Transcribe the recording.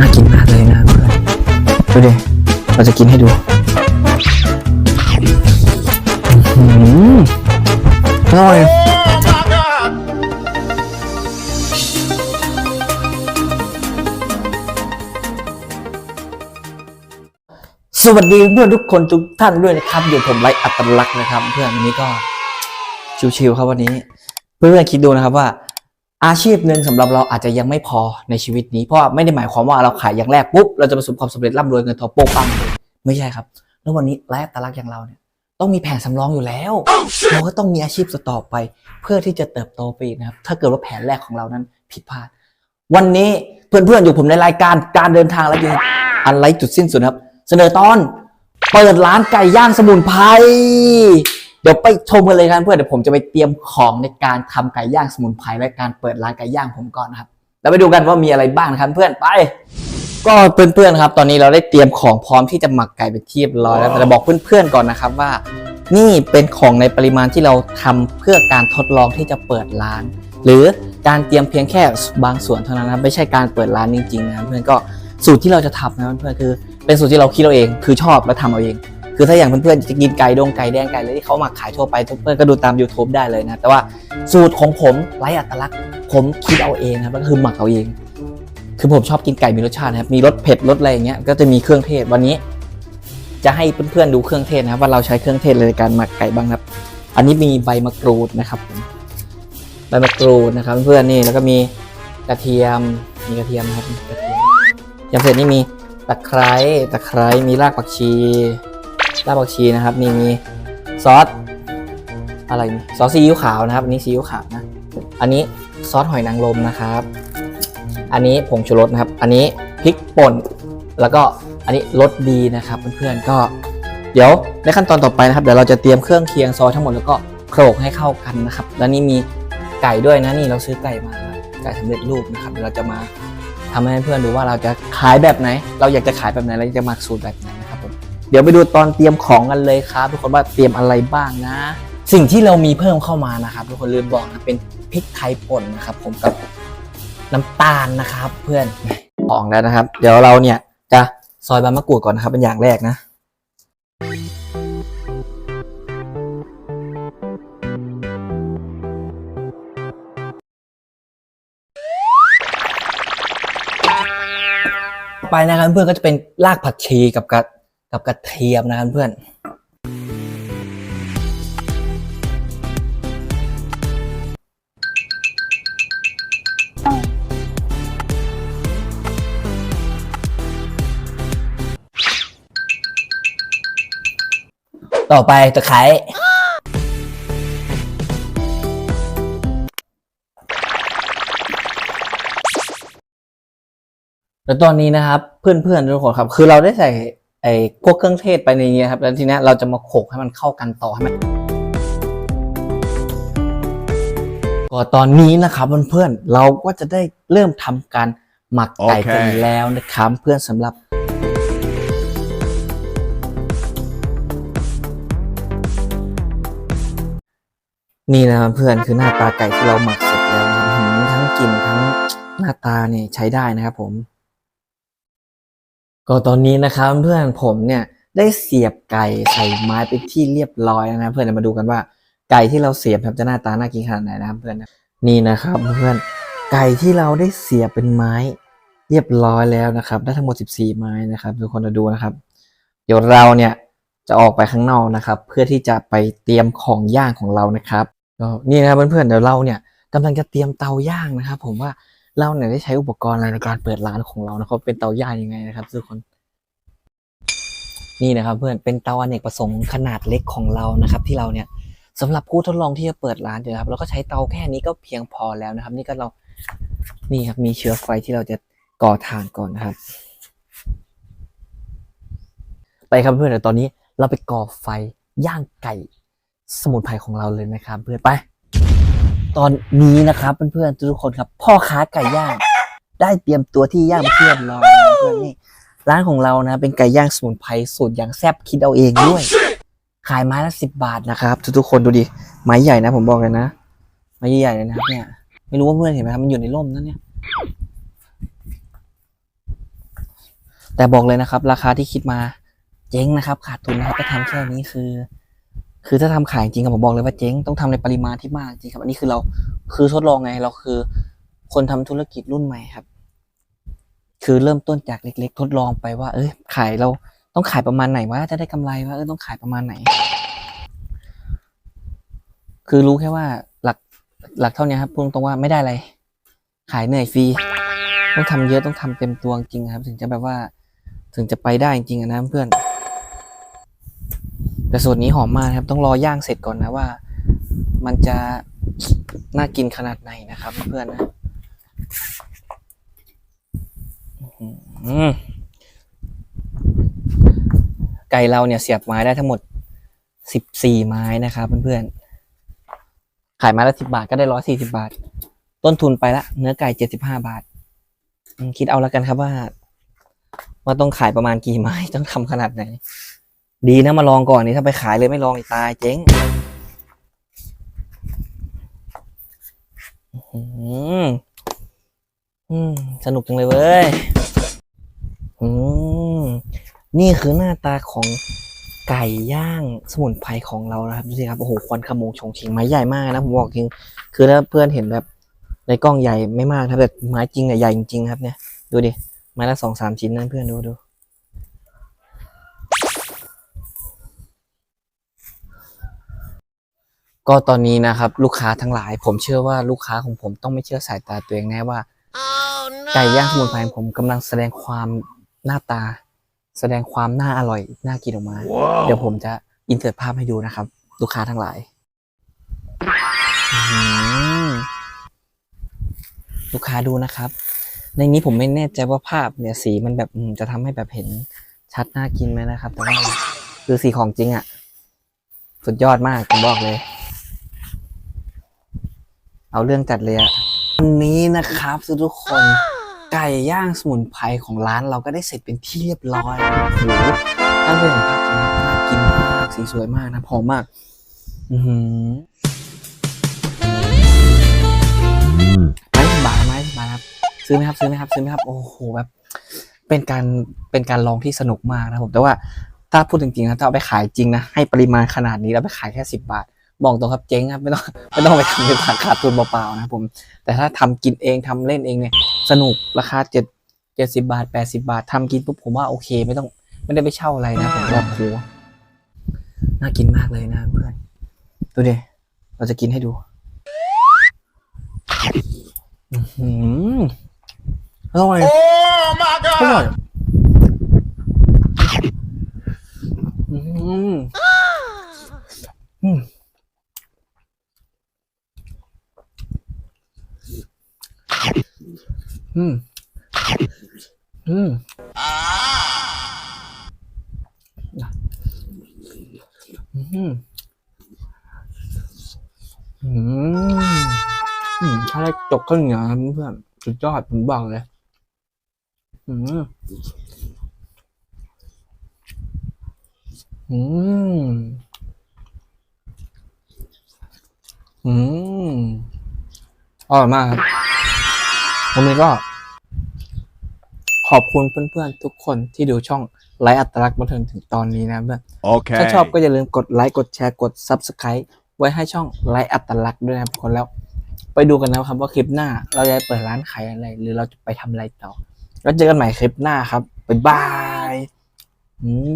น่ากินมากเลยนะเพื่อนดูดิเราจะกินให้ดูอื้อหืออร่อยสวัสดีเพื่อนทุกคนทุกท่านด้วยนะครับอยู่ผมไลฟ์อัตลักษณ์นะครับ เพื่อนวันนี้ก็ชิวๆครับวันนี้ เพื่อนๆคิดดูนะครับว่า อาชีพหนึ่งสำหรับเราอาจจะยังไม่พอในชีวิตนี้เพราะไม่ได้หมายความว่าเราขายอย่างแรกปุ๊บเราจะประสบความสำเร็จร่ำรวยเงินทองโป๊กปังเลยไม่ใช่ครับ แล้ววันนี้ไลฟ์อัตลักษณ์อย่างเราเนี่ยต้องมีแผนสำรองอยู่แล้ว เราก็ต้องมีอาชีพต่อไป เพื่อที่จะเติบโตไปอีกนะครับ ถ้าเกิดว่าแผนแรกของเรานั้นผิดพลาด วันนี้เพื่อนๆอยู่ผมในรายการการเดินทางและยังอันไรจุดสิ้นสุดครับ เสนอตอนเปิดร้านไก่ย่างสมุนไพร เดี๋ยวไปชมกันเลยครับเพื่อนเดี๋ยวผมจะไปเตรียมของในการทำไก่ย่างสมุนไพรและการเปิดร้านไก่ย่างผมก่อนนะครับแล้วไปดูกันว่ามีอะไรบ้างครับเพื่อนไป ก็เพื่อนๆครับ ตอนนี้เราได้เตรียมของพร้อมที่จะหมักไก่ไปนที่เรียบร้อยแล้วแต่บอกเพื่อนๆก่อนนะครับว่า นี่เป็นของในปริมาณที่เราทำเพื่อการทดลองที่จะเปิดร้าน หรือการเตรียมเพียงแค่บางส่วนเท่านั้นนะไม่ใช่การเปิดร้านจริงๆนะเพื่อนก็สูตรที่เราจะทำนะเพื่อนๆคือ เป็นสูตรที่เราคิดเราเอง คือชอบและทำเอาเอง คือถ้าอย่างเพื่อนๆจะกินไก่ดงไก่แดงไก่อะไรที่เขามาขายทั่วไปเพื่อนก็ดูตาม YouTube ได้เลยนะ แต่ว่าสูตรของผมไร้อัตลักษณ์ ผมคิดเอาเองนะครับก็คือหมักเอาเอง คือผมชอบกินไก่มีรสชาตินะครับมีรสเผ็ดรสอะไรอย่างเงี้ยก็จะมีเครื่องเทศวันนี้ จะให้เพื่อนๆดูเครื่องเทศนะครับว่าเราใช้เครื่องเทศในการหมักไก่บ้างครับ อันนี้มีใบมะกรูดนะครับผมใบมะกรูดนะครับ เพื่อนๆนี่แล้วก็มีกระเทียมมีกระเทียมครับกระเทียมยำเสร็จนี่มีตะไคร้ตะไคร้มีรากผักชี รากผักชีนะครับนี่มีซอสอะไรนี่ซอสซีอิ๊วขาวนะครับ อันนี้ซีอิ๊วขาวนะ อันนี้ซอสหอยนางรมนะครับ อันนี้ผงชูรสนะครับ อันนี้พริกป่น แล้วก็อันนี้รสดีนะครับเพื่อนๆก็เดี๋ยวในขั้นตอนต่อไปนะครับเดี๋ยวเราจะเตรียมเครื่องเคียงซอสทั้งหมดแล้วก็โขลกให้เข้ากันนะครับ แล้วนี่มีไก่ด้วยนะนี่เราซื้อไก่มาไก่สำเร็จรูปนะครับเดี๋ยวเราจะมาทำให้เพื่อนๆดูว่าเราจะขายแบบไหน เราอยากจะขายแบบไหนเราจะมาสูตรแบบไหน เดี๋ยวไปดูตอนเตรียมของกันเลยครับ ทุกคนว่าเตรียมอะไรบ้างนะ สิ่งที่เรามีเพิ่มเข้ามานะครับ ทุกคนลืมบอกนะเป็นพริกไทยป่นนะครับ ผมกับน้ำตาลนะครับ เพื่อนของแล้วนะครับ เดี๋ยวเราเนี่ยจะซอยใบมะกรูดก่อนนะครับเป็นอย่างแรกนะไปนะครับเพื่อนก็จะเป็นรากผักชีกับกระ กับกระเทียมนะครับเพื่อนต่อไปตะไคร้แล้วตอนนี้นะครับ เพื่อนๆทุกคนครับ คือเราได้ใส่ ไอ้พวกเครื่องเทศไปในนี้ครับ แล้วทีนี้เราจะมาโขลกให้มันเข้ากันต่อให้มันก็ตอนนี้นะครับเพื่อนๆเราก็จะได้เริ่มทำการหมักไก่กันแล้วนะครับเพื่อนสำหรับนี่นะครับเพื่อนคือหน้าตาไก่ที่เราหมักเสร็จแล้วทั้งกลิ่นทั้งหน้าตาเนี่ยใช้ได้นะครับผม ก็ตอนนี้นะครับเพื่อนผมเนี่ยได้เสียบไก่ใส่ไม้ไปนที่เรียบร้อยแล้วนะเพื่อนมาดูกันว่าไก่ที่เราเสียบครับจะหน้าตาน่ากินขนาดไหนนะครับเพื่อนนี่นะครับเพื่อนไก่ที่เราได้เสียบเป็นไม้เรียบร้อยแล้วนะครับ ได้ทั้งหมด 14 ไม้นะครับทุกคนมาดูนะครับ เดี๋ยวเราเนี่ยจะออกไปข้างนอกนะครับ เพื่อที่จะไปเตรียมของย่างของเรานะครับก็นี่นะครับเพื่อนๆเดี๋ยวเราเนี่ยกำลังจะเตรียมเตาย่างนะครับ ผมว่า เราเนี่ยได้ใช้อุปกรณ์อะไรในการเปิดร้านของเรานะครับ เป็นเตาย่างยังไงนะครับทุกคน นี่นะครับ เพื่อนเป็นเตาอเนกประสงค์ขนาดเล็กของเรานะครับ ที่เราเนี่ยสำหรับผู้ทดลองที่จะเปิดร้านอยู่นะครับเราก็ใช้เตาแค่นี้ก็เพียงพอแล้วนะครับ นี่ก็เรานี่ครับมีเชื้อไฟที่เราจะก่อถ่านก่อนนะครับ ไปครับเพื่อนเดี๋ยวตอนนี้เราไปก่อไฟย่างไก่สมุนไพรของเราเลยนะครับ เพื่อนไป ตอนนี้นะครับเพื่อนๆทุกคนครับ พ่อค้าไก่ย่างได้เตรียมตัวที่ย่างมาเรียบร้อเพื่อนนี่ร้านของเรานะ เป็นไก่ย่างสมุนไพรสูตรอย่างแซ่บคิดเอาเองด้วย ขายไม้ละสิบบาทนะครับ ทุกๆคนดูดิไม้ใหญ่นะผมบอกเลยนะไม้ใหญ่เลยนะครับเนี่ยไม่รู้ว่าเพื่อนเห็นไหมครับมันอยู่ในร่มนั่นเนี่ย แต่บอกเลยนะครับ ราคาที่คิดมาเจ๊งนะครับ ขาดทุนนะครับถ้าทำแค่นี้คือ คือถ้าทำขายจริงๆอะผมบอกเลยว่าเจ๊งต้องทำในปริมาณที่มากจริงครับอันนี้คือเราคือทดลองไงเราคือ คนทำธุรกิจรุ่นใหม่ครับ คือเริ่มต้นจากเล็ก ๆ ทดลองไปว่า เอ้ยขายเราต้องขายประมาณไหนวะจะได้กำไรว่าเออต้องขายประมาณไหน คือรู้แค่ว่าหลักหลักเท่านี้ครับพูดตรงว่าไม่ได้อะไร ขายเหนื่อยฟรีต้องทำเยอะต้องทำเต็มตัวจริงครับ ถึงจะแบบว่า ถึงจะไปได้จริงนะเพื่อน แต่ส่วนนี้หอมมากครับ ต้องรอย่างเสร็จก่อนนะว่า มันจะน่ากินขนาดไหนนะครับเพื่อนนะไก่เราเนี่ยเสียบไม้ได้ทั้งหมดสิบสี่ไม้นะครับเพื่อนๆ ขายไม้ละสิบาทก็ได้ร้อยสี่สิบาท ต้นทุนไปละเนื้อไก่เจ็ดสิบห้าบาท คิดเอาแล้วกันครับว่า ว่าต้องขายประมาณกี่ไม้ต้องทำขนาดไหน ดีนะมาลองก่อนนี่ถ้าไปขายเลยไม่ลองอีกตายเจ๊งอืมสนุกจังเลยเว้ยอืมนี่คือหน้าตาของไก่ย่างสมุนไพรของเรานะครับดูสิครับโอ้โหควันขโมงชงชิงไม้ใหญ่มากนะผมบอกจริง คือถ้าเพื่อนเห็นแบบในกล้องใหญ่ไม่มากถ้าแบบไม้จริงเนี่ยใหญ่จริงๆครับเนี่ยดูดิไม้ละสองสามชิ้นนั่นเพื่อนดูดู ก็ตอนนี้นะครับลูกค้าทั้งหลาย ผมเชื่อว่าลูกค้าของผมต้องไม่เชื่อสายตาตัวเองแน่ว่าไก่ย่างสมุนไพรของผมกำลังแสดงความหน้าตา แสดงความน่าอร่อยน่ากินออกมา เดี๋ยวผมจะอินเสิร์ตภาพให้ดูนะครับ ลูกค้าทั้งหลายอื้อหือลูกค้าดูนะครับ ในนี้ผมไม่แน่ใจว่าภาพเนี่ยสีมันแบบอืมจะทำให้แบบเห็นชัดน่ากินไหมนะครับ แต่ว่าคือสีของจริงอะ่ะ สุดยอดมากผมบอกเลย เอาเรื่องจัดเลยอะวันนี้นะครับทุกคน ไก่ย่างสมุนไพรของร้านเราก็ได้เสร็จเป็นที่เรียบร้อยโอ้โหตั้งเรื่องภาพนะครับน่ากินมากสีสวยมากนะหอมมาก อือหือไม้สบบาทไม้สบบาทครับซื้อไหมครับซื้อไหมครับซื้อไหมครับ โอ้โหแบบเป็นการเป็นการลองที่สนุกมากนะผมแต่ว่าถ้าพูดจริงๆนะถ้าเอาไปขายจริงนะให้ปริมาณขนาดนี้แล้วไปขายแค่สิบบาท บอกตรงครับเจ๊งครับไม่ต้องไม่ต้องไปทำเป็นขาดขาดทุนเปล่าๆนะครับผม แต่ถ้าทำกินเองทำเล่นเองเนี่ยสนุกราคาเจ็ดเจ็ดสิบาทแปดสิบาททำกินปุ๊บผมว่าโอเค ไม่ต้องไม่ได้ไปเช่าอะไรนะผมว่าโหน่ากินมากเลยนะเพื่อนดูดิเราจะกินให้ดูอื้อหืออร่อย Oh my อร่อย god! อืมอืม อืม อืมอืมอืมอืมถ้าได้จกข้าวเหนียวนะเพื่อนสุดยอดผมบอกเลย อืมอืมอืมอร่อยมากครับ วันนี้ก็ ขอบคุณเพื่อนๆ ทุกคนที่ดูช่องไลฟ์อัตลักษณ์มาถึงถึงตอนนี้นะเพื่อน Okay. ถ้าชอบก็อย่าลืมกดไลค์กดแชร์กด Subscribe ไว้ให้ช่องไลฟ์อัตลักษณ์ด้วยนะครับทุกคนแล้ว ไปดูกันนะครับว่าคลิปหน้าเราจะเปิดร้านขายอะไร หรือเราจะไปทำอะไรต่อ แล้วเจอกันใหม่คลิปหน้าครับบ๊ายบายอืม